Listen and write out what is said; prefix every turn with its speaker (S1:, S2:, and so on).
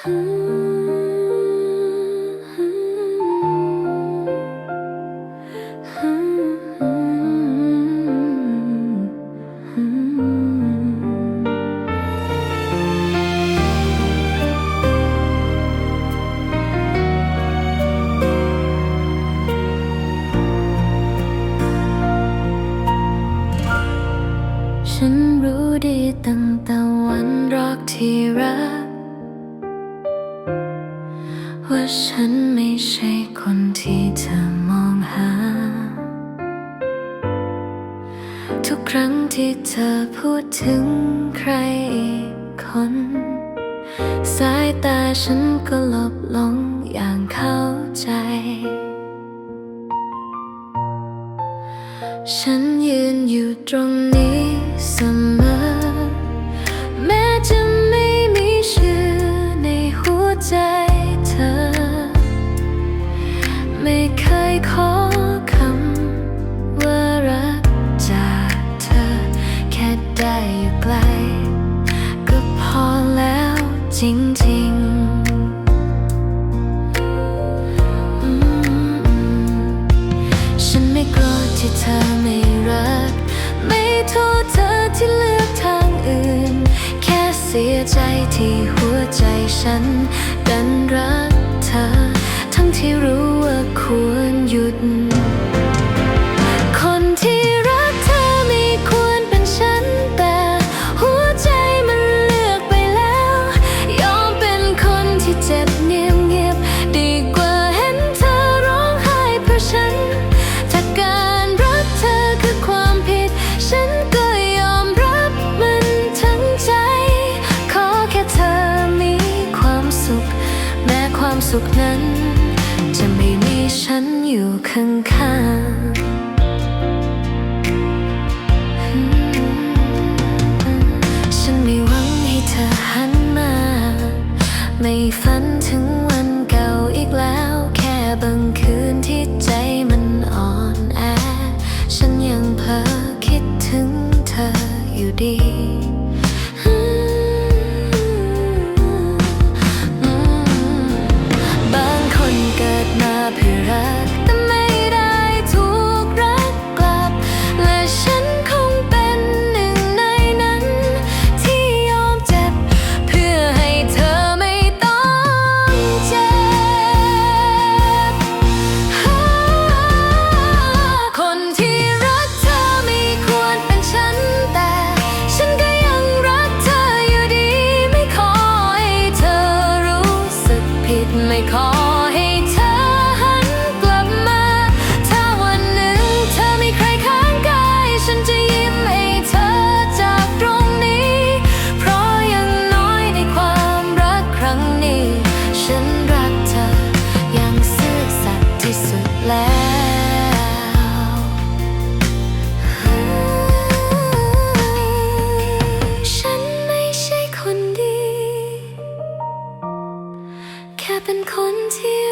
S1: ฉันรู้ดีตั้งแต่วันรักที่รัก ฉันไม่ใช่คนที่เธอมองหา ทุกครั้งที่เธอพูดถึงใครอีกคน สายตาฉันก็หลบลงอย่างเข้าใจ ฉันยืนอยู่ตรงนี้เสมอ ยขอคำว่ารักจากเธอ แค่ได้อยู่ไกล ก็พอแล้วจริงๆอืมฉันไม่โกรธที่เธอไม่รัก ไม่โทษเธอที่เลือกทางอื่น แค่เสียใจที่หัวใจฉัน ความสุขนั้น จะไม่มีฉันอยู่ข้างข้างฉันไม่หวังให้เธอหันมา ไม่ฝันถึงวันเก่าอีกแล้ว แค่บางคืนที่ใจมันอ่อนแอ ฉันยังเพ้อคิดถึงเธออยู่ดี heb in Kontinent.